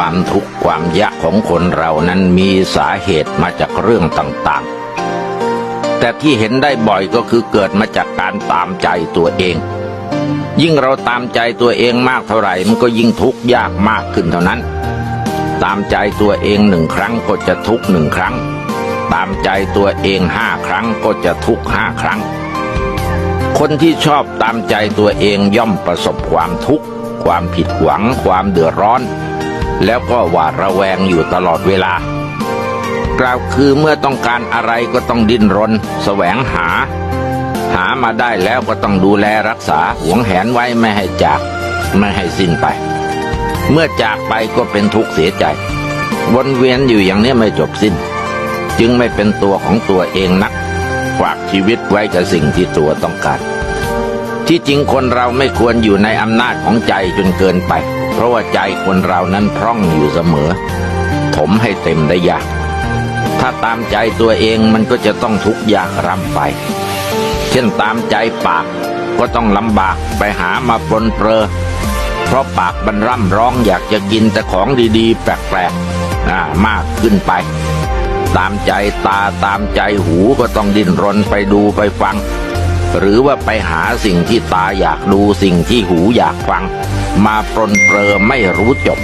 ความทุกข์ความยากของคนเรานั้นมีสาเหตุมาจากเรื่องต่างๆ แต่ที่เห็นได้บ่อยก็คือเกิดมาจากการตามใจตัวเอง ยิ่งเราตามใจตัวเองมากเท่าไหร่มันก็ยิ่งทุกข์ยากมากขึ้นเท่านั้น ตามใจตัวเองหนึ่งครั้งก็จะทุกข์หนึ่งครั้ง ตามใจตัวเองห้าครั้งก็จะทุกข์ห้าครั้ง คนที่ชอบตามใจตัวเองย่อมประสบความทุกข์ความผิดหวังความเดือดร้อน แล้วก็หวาดระแวงอยู่ตลอดเวลา กล่าวคือเมื่อต้องการอะไรก็ต้องดิ้นรนแสวงหา หามาได้แล้วก็ต้องดูแลรักษาหวงแหนไว้ไม่ให้จากไม่ให้สิ้นไป เมื่อจากไปก็เป็นทุกข์เสียใจ วนเวียนอยู่อย่างนี้ไม่จบสิ้น จึงไม่เป็นตัวของตัวเองนักฝากชีวิตไว้กับสิ่งที่ตัวต้องการ ที่จริงคนเราไม่ควรอยู่ในอำนาจของใจจนเกินไป เพราะว่าใจคนเรานั้นพร่องอยู่เสมอ ถมให้เต็มได้ยาก ถ้าตามใจตัวเองมันก็จะต้องทุกข์ยากร่ำไป เช่นตามใจปากก็ต้องลำบากไปหามาปนเปลอเพราะปากมันร่ำร้องอยากจะกินแต่ของดีๆ แปลกๆมากขึ้นไป ตามใจตาตามใจหูก็ต้องดิ้นรนไปดูไปฟัง หรือว่าไปหาสิ่งที่ตาอยากดูสิ่งที่หูอยากฟัง มาปรนเปรอไม่รู้จบ